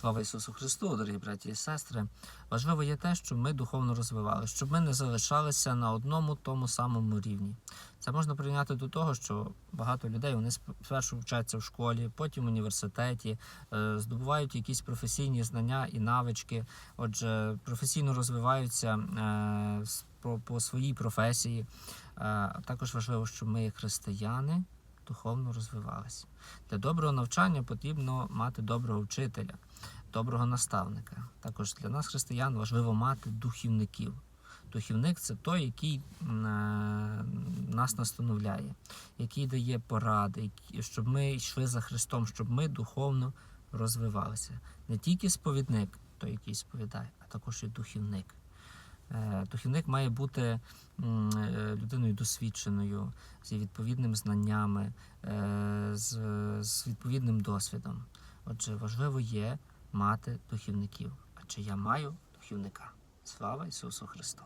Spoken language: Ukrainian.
Слава Ісусу Христу, дорогі браті і сестри. Важливо є те, щоб ми духовно розвивалися, щоб ми не залишалися на одному тому самому рівні. Це можна прийняти до того, що багато людей вони спершу вчаться в школі, потім в університеті, е, здобувають якісь професійні знання і навички. Отже, професійно розвиваються е, по, своїй професії. Е, Також важливо, щоб ми, християни, духовно розвивалися. Для доброго навчання потрібно мати доброго вчителя, доброго наставника. Також для нас, християн, важливо мати духівників. Духівник це той, який е, нас настановляє, який дає поради, щоб ми йшли за Христом, щоб ми духовно розвивалися. Не тільки сповідник, той, який сповідає, а також і духівник. Е, Духівник має бути е, людиною досвідченою, з відповідними знаннями, е, з, з відповідним досвідом. Отже, важливо є мати духівників. А чи я маю духівника? Слава Ісусу Христу!